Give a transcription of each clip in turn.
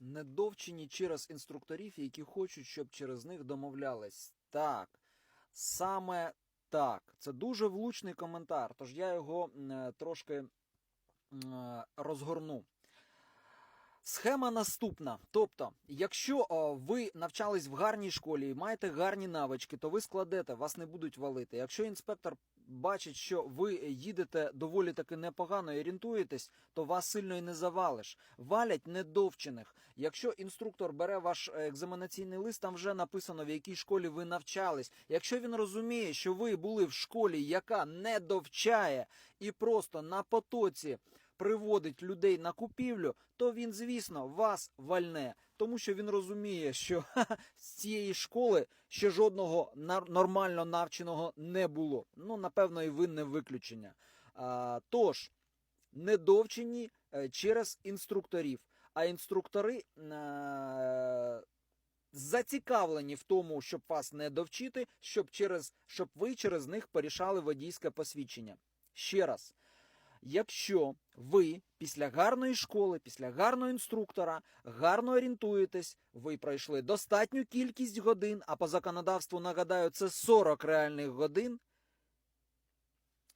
недовчені через інструкторів, які хочуть, щоб через них домовлялись. Так, саме так. Це дуже влучний коментар, тож я його е, трошки е, розгорну. Схема наступна. Тобто, якщо о, ви навчались в гарній школі і маєте гарні навички, то ви складете, вас не будуть валити. Якщо інспектор бачить, що ви їдете доволі таки непогано і орієнтуєтесь, то вас сильно і не завалиш. Валять недовчених. Якщо інструктор бере ваш е, екзаменаційний лист, там вже написано, в якій школі ви навчались. Якщо він розуміє, що ви були в школі, яка не довчає і просто на потоці приводить людей на купівлю, то він, звісно, вас вальне, тому що він розуміє, що з цієї школи ще жодного нормально навченого не було. Ну, напевно, і ви не виключення. А, тож, недовчені е, через інструкторів, а інструктори. е, Зацікавлені в тому, щоб вас не довчити, щоб через щоб ви через них порішали водійське посвідчення. Ще раз, Якщо ви після гарної школи, після гарного інструктора гарно орієнтуєтесь, ви пройшли достатню кількість годин, а по законодавству нагадаю, це 40 реальних годин,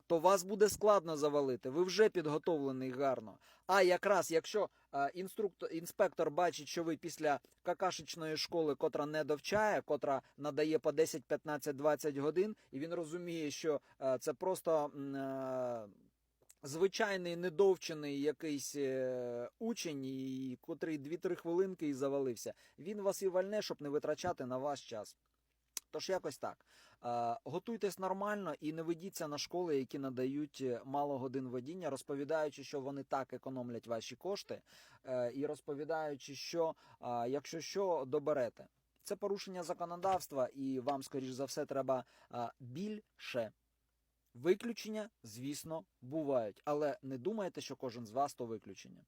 то вас буде складно завалити. Ви вже підготовлений гарно. А якраз якщо е, інструктор, інспектор бачить, що ви після какашечної школи, котра не довчає, котра надає по 10, 15, 20 годин, і він розуміє, що е, це просто. Звичайний недовчений якийсь е, учень, і, котрий 2-3 хвилинки і завалився. Він вас і вальне, щоб не витрачати на ваш час. Тож якось так. Е, готуйтесь нормально і не ведіться на школи, які надають е, мало годин водіння, розповідаючи, що вони так економлять ваші кошти, і розповідаючи, що якщо що, доберете. Це порушення законодавства, і вам, скоріш за все, треба більше. Виключення, звісно, бувають, але не думайте, що кожен з вас то виключення.